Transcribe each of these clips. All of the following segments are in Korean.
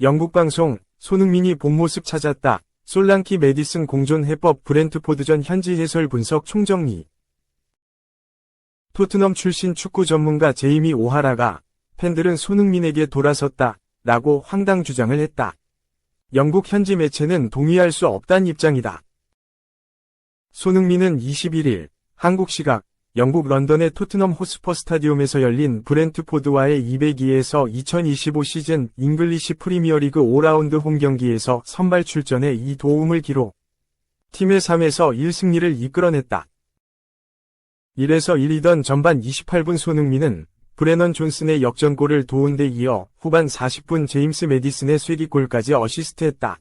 영국 방송 손흥민이 본 모습 찾았다. 솔랑키 메디슨 공존 해법 브렌트포드전 현지 해설 분석 총정리. 토트넘 출신 축구 전문가 제이미 오하라가 팬들은 손흥민에게 돌아섰다. 라고 황당 주장을 했다. 영국 현지 매체는 동의할 수 없다는 입장이다. 손흥민은 21일 한국 시각 영국 런던의 토트넘 호스퍼 스타디움에서 열린 브렌트포드와의 202에서 2025 시즌 잉글리시 프리미어리그 5라운드 홈 경기에서 선발 출전해 2도움을 기록. 팀의 3에서 1승리를 이끌어냈다. 1에서 1이던 전반 28분 손흥민은 브레넌 존슨의 역전골을 도운 데 이어 후반 40분 제임스 메디슨의 쐐기골까지 어시스트했다.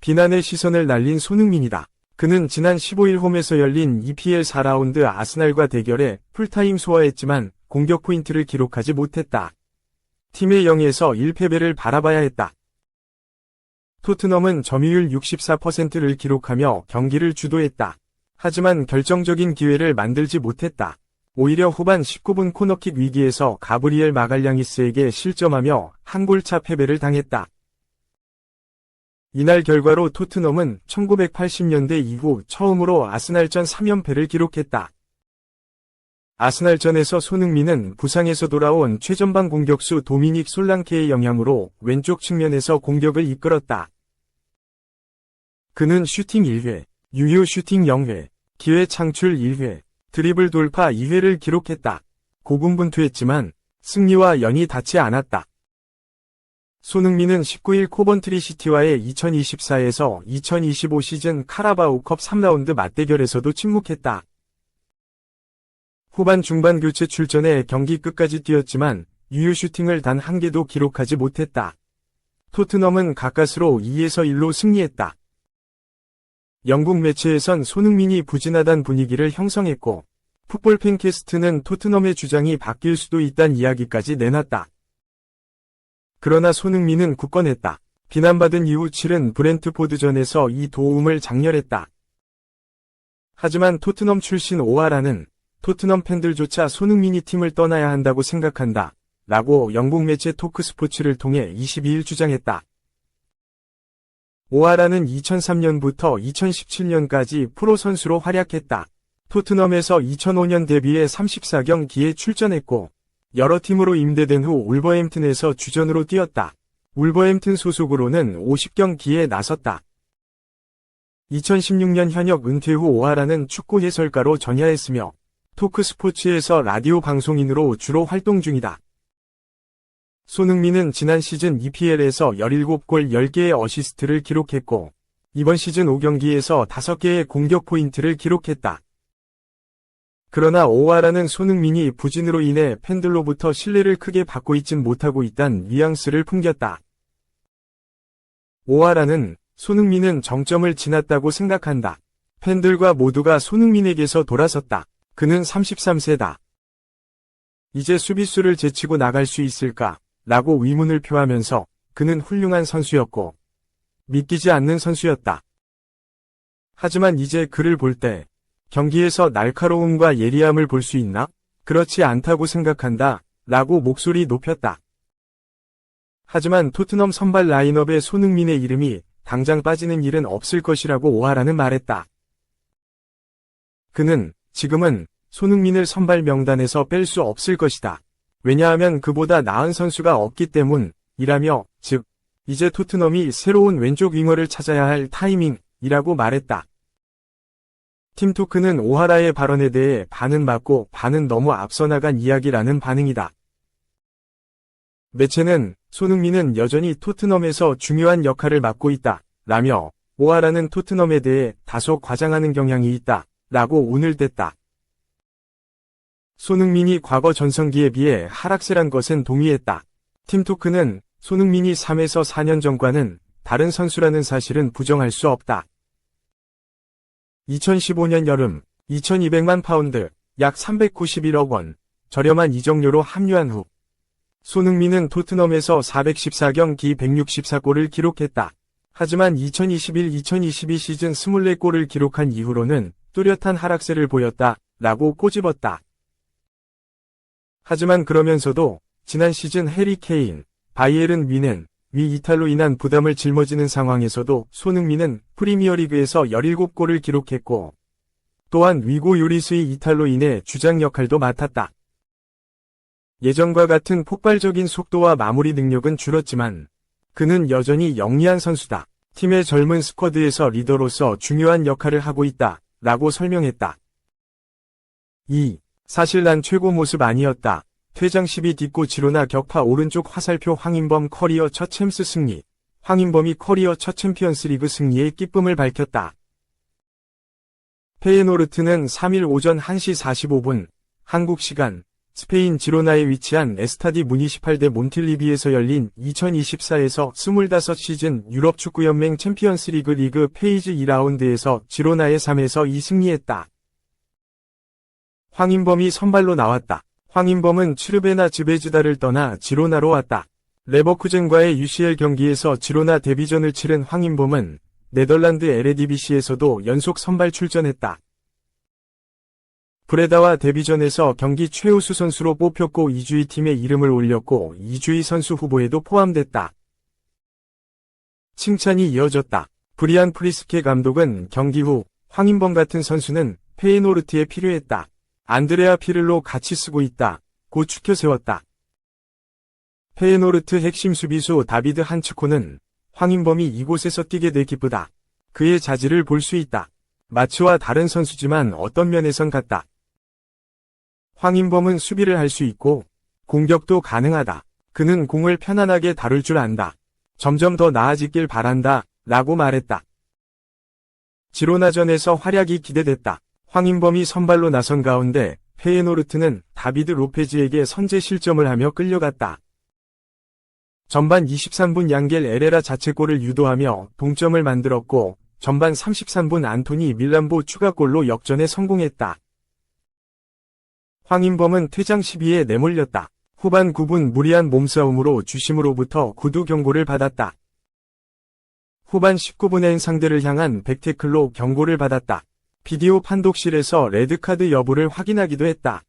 비난의 시선을 날린 손흥민이다. 그는 지난 15일 홈에서 열린 EPL 4라운드 아스날과 대결에 풀타임 소화했지만 공격 포인트를 기록하지 못했다. 팀의 0에서 1패배를 바라봐야 했다. 토트넘은 점유율 64%를 기록하며 경기를 주도했다. 하지만 결정적인 기회를 만들지 못했다. 오히려 후반 19분 코너킥 위기에서 가브리엘 마갈량이스에게 실점하며 한 골차 패배를 당했다. 이날 결과로 토트넘은 1980년대 이후 처음으로 아스날전 3연패를 기록했다. 아스날전에서 손흥민은 부상에서 돌아온 최전방 공격수 도미닉 솔랑케의 영향으로 왼쪽 측면에서 공격을 이끌었다. 그는 슈팅 1회, 유효 슈팅 0회, 기회 창출 1회, 드리블 돌파 2회를 기록했다. 고군분투했지만 승리와 연이 닿지 않았다. 손흥민은 19일 코번트리 시티와의 2024에서 2025 시즌 카라바오컵 3라운드 맞대결에서도 침묵했다. 후반 중반 교체 출전해 경기 끝까지 뛰었지만 유효 슈팅을 단 한 개도 기록하지 못했다. 토트넘은 가까스로 2에서 1로 승리했다. 영국 매체에선 손흥민이 부진하단 분위기를 형성했고 풋볼 팬캐스트는 토트넘의 주장이 바뀔 수도 있다는 이야기까지 내놨다. 그러나 손흥민은 굳건했다. 비난받은 이후 7은 브렌트포드전에서 이 도움을 장렬했다. 하지만 토트넘 출신 오하라는 토트넘 팬들조차 손흥민이 팀을 떠나야 한다고 생각한다. 라고 영국 매체 토크스포츠를 통해 22일 주장했다. 오하라는 2003년부터 2017년까지 프로 선수로 활약했다. 토트넘에서 2005년 데뷔해 34경기에 출전했고 여러 팀으로 임대된 후 울버햄튼에서 주전으로 뛰었다. 울버햄튼 소속으로는 50경 기에 나섰다. 2016년 현역 은퇴 후 오하라는 축구 해설가로 전향했으며 토크 스포츠에서 라디오 방송인으로 주로 활동 중이다. 손흥민은 지난 시즌 EPL에서 17골 10개의 어시스트를 기록했고 이번 시즌 5경기에서 5개의 공격 포인트를 기록했다. 그러나 오하라는 손흥민이 부진으로 인해 팬들로부터 신뢰를 크게 받고 있진 못하고 있단 뉘앙스를 풍겼다. 오하라는 손흥민은 정점을 지났다고 생각한다. 팬들과 모두가 손흥민에게서 돌아섰다. 그는 33세다. 이제 수비수를 제치고 나갈 수 있을까? 라고 의문을 표하면서 그는 훌륭한 선수였고 믿기지 않는 선수였다. 하지만 이제 그를 볼때 경기에서 날카로움과 예리함을 볼 수 있나? 그렇지 않다고 생각한다. 라고 목소리 높였다. 하지만 토트넘 선발 라인업에 손흥민의 이름이 당장 빠지는 일은 없을 것이라고 오하라는 말했다. 그는 지금은 손흥민을 선발 명단에서 뺄 수 없을 것이다. 왜냐하면 그보다 나은 선수가 없기 때문이라며 즉 이제 토트넘이 새로운 왼쪽 윙어를 찾아야 할 타이밍이라고 말했다. 팀토크는 오하라의 발언에 대해 반은 맞고 반은 너무 앞서 나간 이야기라는 반응이다. 매체는 손흥민은 여전히 토트넘에서 중요한 역할을 맡고 있다. 라며 오하라는 토트넘에 대해 다소 과장하는 경향이 있다. 라고 운을 댔다. 손흥민이 과거 전성기에 비해 하락세란 것은 동의했다. 팀토크는 손흥민이 3에서 4년 전과는 다른 선수라는 사실은 부정할 수 없다. 2015년 여름 2200만 파운드 약 391억 원 저렴한 이적료로 합류한 후 손흥민은 토트넘에서 414경기 164골을 기록했다. 하지만 2021-2022 시즌 24골을 기록한 이후로는 뚜렷한 하락세를 보였다. 라고 꼬집었다. 하지만 그러면서도 지난 시즌 해리 케인, 바이에른 위는 위 이탈로 인한 부담을 짊어지는 상황에서도 손흥민은 프리미어리그에서 17골을 기록했고 또한 위고 요리스의 이탈로 인해 주장 역할도 맡았다. 예전과 같은 폭발적인 속도와 마무리 능력은 줄었지만 그는 여전히 영리한 선수다. 팀의 젊은 스쿼드에서 리더로서 중요한 역할을 하고 있다. 라고 설명했다. 2. 사실 난 최고 모습 아니었다. 퇴장 시비 딛고 지로나 격파 오른쪽 화살표 황인범 커리어 첫 챔스 승리. 황인범이 커리어 첫 챔피언스리그 승리의 기쁨을 밝혔다. 페예노르트는 3일 오전 1시 45분 한국 시간 스페인 지로나에 위치한 에스타디 무니시팔 대 몬틸리비에서 열린 2024에서 25 시즌 유럽 축구연맹 챔피언스리그 리그 페이즈 2라운드에서 지로나의 3에서 2 승리했다. 황인범이 선발로 나왔다. 황인범은 츠르베나 즈베즈다를 떠나 지로나로 왔다. 레버쿠젠과의 UCL 경기에서 지로나 데뷔전을 치른 황인범은 네덜란드 LADBC에서도 연속 선발 출전했다. 브레다와 데뷔전에서 경기 최우수 선수로 뽑혔고 이주희 팀의 이름을 올렸고 이주희 선수 후보에도 포함됐다. 칭찬이 이어졌다. 브리안 프리스케 감독은 경기 후 황인범 같은 선수는 페이노르트에 필요했다. 안드레아 피를로 같이 쓰고 있다. 고 추켜 세웠다. 페이노르트 핵심 수비수 다비드 한츠코는 황인범이 이곳에서 뛰게 돼 기쁘다. 그의 자질을 볼 수 있다. 마츠와 다른 선수지만 어떤 면에선 같다. 황인범은 수비를 할 수 있고 공격도 가능하다. 그는 공을 편안하게 다룰 줄 안다. 점점 더 나아지길 바란다. 라고 말했다. 지로나전에서 활약이 기대됐다. 황인범이 선발로 나선 가운데 페예노르트는 다비드 로페즈에게 선제 실점을 하며 끌려갔다. 전반 23분 양겔 에레라 자책골을 유도하며 동점을 만들었고 전반 33분 안토니 밀란보 추가골로 역전에 성공했다. 황인범은 퇴장 시비에 내몰렸다. 후반 9분 무리한 몸싸움으로 주심으로부터 구두 경고를 받았다. 후반 19분엔 상대를 향한 백태클로 경고를 받았다. 비디오 판독실에서 레드카드 여부를 확인하기도 했다.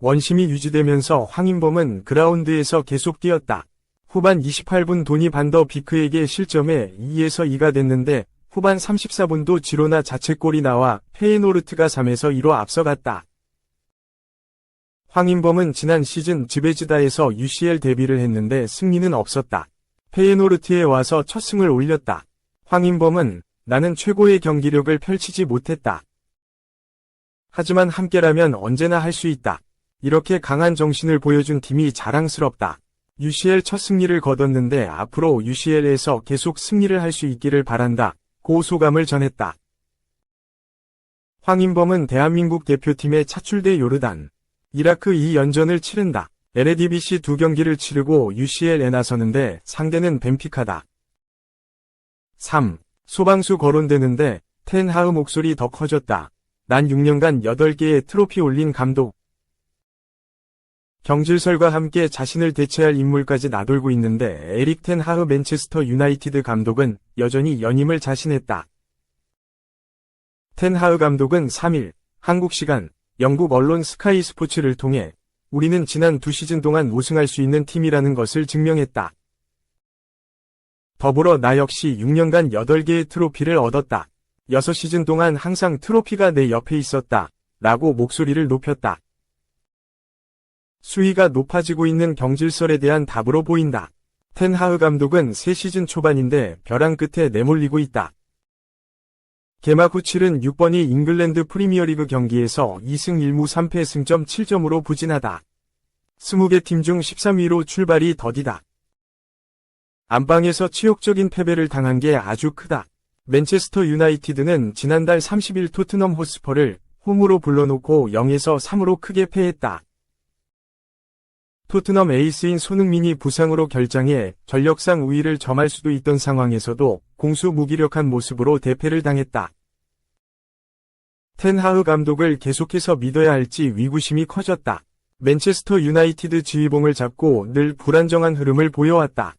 원심이 유지되면서 황인범은 그라운드에서 계속 뛰었다. 후반 28분 도니 반더 비크에게 실점해 2에서 2가 됐는데 후반 34분도 지로나 자책골이 나와 페이노르트가 3에서 2로 앞서갔다. 황인범은 지난 시즌 지베즈다에서 UCL 데뷔를 했는데 승리는 없었다. 페이노르트에 와서 첫 승을 올렸다. 황인범은 나는 최고의 경기력을 펼치지 못했다. 하지만 함께라면 언제나 할 수 있다. 이렇게 강한 정신을 보여준 팀이 자랑스럽다. UCL 첫 승리를 거뒀는데 앞으로 UCL에서 계속 승리를 할 수 있기를 바란다. 고 소감을 전했다. 황인범은 대한민국 대표팀에 차출돼 요르단, 이라크 2연전을 치른다. LADBC 두 경기를 치르고 UCL에 나서는데 상대는 벤피카다. 3. 소방수 거론되는데 텐하우 목소리 더 커졌다. 난 6년간 8개의 트로피 올린 감독. 경질설과 함께 자신을 대체할 인물까지 나돌고 있는데 에릭 텐하흐 맨체스터 유나이티드 감독은 여전히 연임을 자신했다. 텐하흐 감독은 3일 한국 시간 영국 언론 스카이 스포츠를 통해 우리는 지난 두 시즌 동안 우승할 수 있는 팀이라는 것을 증명했다. 더불어 나 역시 6년간 8개의 트로피를 얻었다. 6시즌 동안 항상 트로피가 내 옆에 있었다. 라고 목소리를 높였다. 수위가 높아지고 있는 경질설에 대한 답으로 보인다. 텐하흐 감독은 새 시즌 초반인데 벼랑 끝에 내몰리고 있다. 개막 후 치른 6번이 잉글랜드 프리미어리그 경기에서 2승 1무 3패 승점 7점으로 부진하다. 20개 팀 중 13위로 출발이 더디다. 안방에서 치욕적인 패배를 당한 게 아주 크다. 맨체스터 유나이티드는 지난달 30일 토트넘 호스퍼를 홈으로 불러놓고 0에서 3으로 크게 패했다. 토트넘 에이스인 손흥민이 부상으로 결장해 전력상 우위를 점할 수도 있던 상황에서도 공수 무기력한 모습으로 대패를 당했다. 텐하흐 감독을 계속해서 믿어야 할지 위구심이 커졌다. 맨체스터 유나이티드 지휘봉을 잡고 늘 불안정한 흐름을 보여왔다.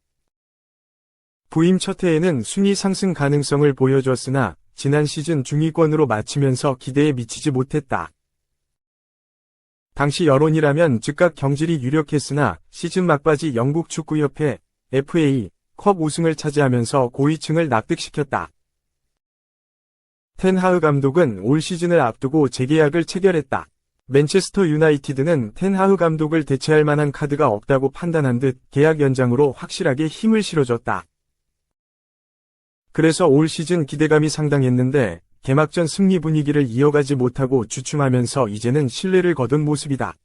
부임 첫 해에는 순위 상승 가능성을 보여줬으나 지난 시즌 중위권으로 마치면서 기대에 미치지 못했다. 당시 여론이라면 즉각 경질이 유력했으나 시즌 막바지 영국 축구협회 FA 컵 우승을 차지하면서 고위층을 납득시켰다. 텐하흐 감독은 올 시즌을 앞두고 재계약을 체결했다. 맨체스터 유나이티드는 텐하흐 감독을 대체할 만한 카드가 없다고 판단한 듯 계약 연장으로 확실하게 힘을 실어줬다. 그래서 올 시즌 기대감이 상당했는데 개막전 승리 분위기를 이어가지 못하고 주춤하면서 이제는 신뢰를 거둔 모습이다.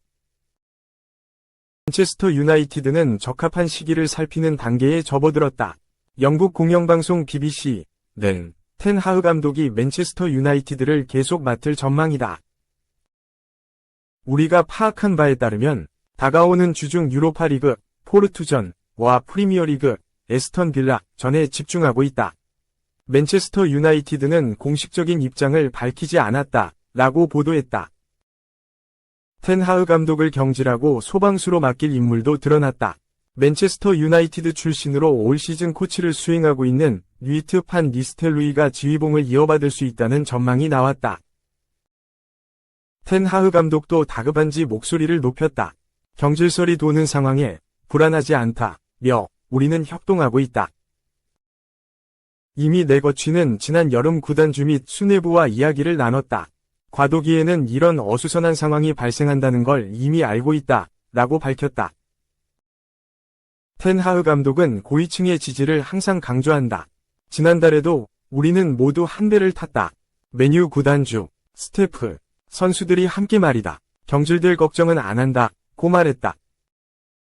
맨체스터 유나이티드는 적합한 시기를 살피는 단계에 접어들었다. 영국 공영방송 BBC는 텐 하흐 감독이 맨체스터 유나이티드를 계속 맡을 전망이다. 우리가 파악한 바에 따르면 다가오는 주중 유로파 리그, 포르투전과 프리미어리그, 에스턴 빌라 전에 집중하고 있다. 맨체스터 유나이티드는 공식적인 입장을 밝히지 않았다. 라고 보도했다. 텐하흐 감독을 경질하고 소방수로 맡길 인물도 드러났다. 맨체스터 유나이티드 출신으로 올 시즌 코치를 수행하고 있는 류이트 판 니스텔루이가 지휘봉을 이어받을 수 있다는 전망이 나왔다. 텐하흐 감독도 다급한지 목소리를 높였다. 경질설이 도는 상황에 불안하지 않다. 며 우리는 협동하고 있다. 이미 내거취는 지난 여름 구단주 및 수뇌부와 이야기를 나눴다. 과도기에는 이런 어수선한 상황이 발생한다는 걸 이미 알고 있다. 라고 밝혔다. 텐하흐 감독은 고위층의 지지를 항상 강조한다. 지난달에도 우리는 모두 한 배를 탔다. 메뉴 구단주, 스태프, 선수들이 함께 말이다. 경질될 걱정은 안 한다. 고 말했다.